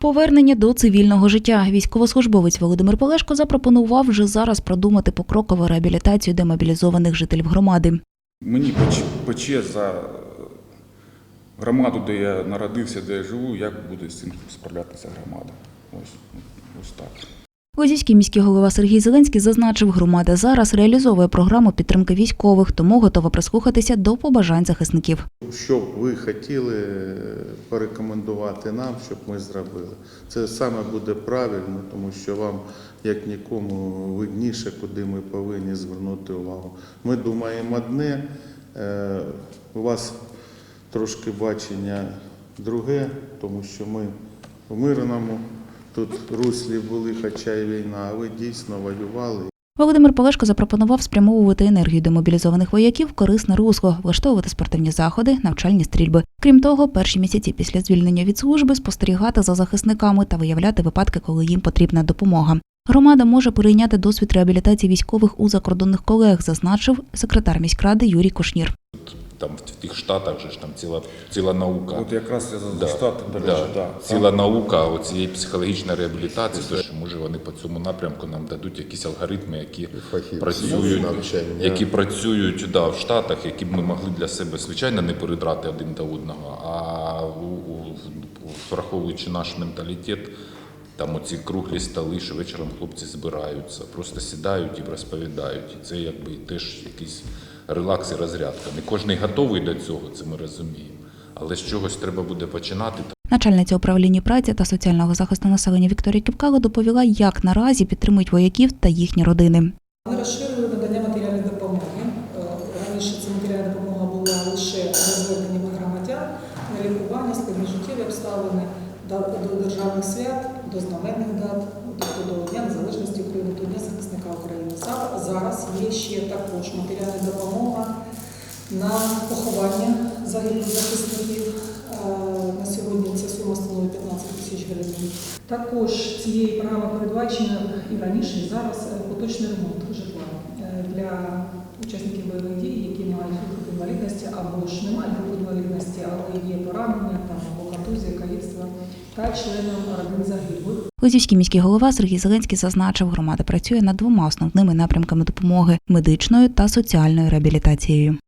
Повернення до цивільного життя. Військовослужбовець Володимир Полешко запропонував вже зараз продумати покрокову реабілітацію демобілізованих жителів громади. Мені пече, за громаду, де я народився, де я живу, як буде з цим справлятися громада. Ось, ось так. Лозівський міський голова Сергій Зеленський зазначив, громада зараз реалізовує програму підтримки військових, тому готова прислухатися до побажань захисників. Що б ви хотіли порекомендувати нам, щоб ми зробили? Це саме буде правильно, тому що вам, як нікому, видніше, куди ми повинні звернути увагу. Ми думаємо одне, е, у вас трошки бачення друге, тому що ми в мирному тут руслі були, хоча й війна, а ви дійсно воювали. Володимир Полешко запропонував спрямовувати енергію демобілізованих вояків в корисне русло, влаштовувати спортивні заходи, навчальні стрільби. Крім того, перші місяці після звільнення від служби спостерігати за захисниками та виявляти випадки, коли їм потрібна допомога. Громада може перейняти досвід реабілітації військових у закордонних колег, зазначив секретар міськради Юрій Кушнір. Там в тих штатах же ж там ціла, ціла наука. От якраз я за Да, штат, до да. да. Ціла наука оцієї психологічної реабілітації, то що може вони по цьому напрямку нам дадуть якісь алгоритми, які працюють, навчання. які працюють да, в Штатах, які б ми могли для себе звичайно не передрати один до одного, а у- у- враховуючи наш менталітет. Там оці круглі столи, що вечором хлопці збираються, просто сідають і розповідають. І це якби теж якийсь релакс і розрядка. Не кожен готовий до цього, це ми розуміємо. Але з чогось треба буде починати. Начальниця управління праці та соціального захисту населення Вікторія Кіпкало доповіла, як наразі підтримують вояків та їхні родини. Ми розширили надання матеріальної допомоги. Е, Раніше ця матеріальна допомога була лише за зверненнями громадян на лікування, складні життєві обставини, до до державних свят, до знаменних дат, тобто до Дня Незалежності України, до Дня України. Зараз- є ще також матеріальна допомога на поховання загиблих захисників. Е, На сьогодні ця сума становить 15 тисяч гривень. Також цією програмою передбачено і раніше, і зараз е, поточний ремонт житла е, для учасників бойових дій, які мають групу інвалідності або ж не мають групи інвалідності, але є поранення там або контузія, каліцтва та членам родин загиблих. Лозівський міський голова Сергій Зеленський зазначив, громада працює над двома основними напрямками допомоги медичною та соціальною реабілітацією.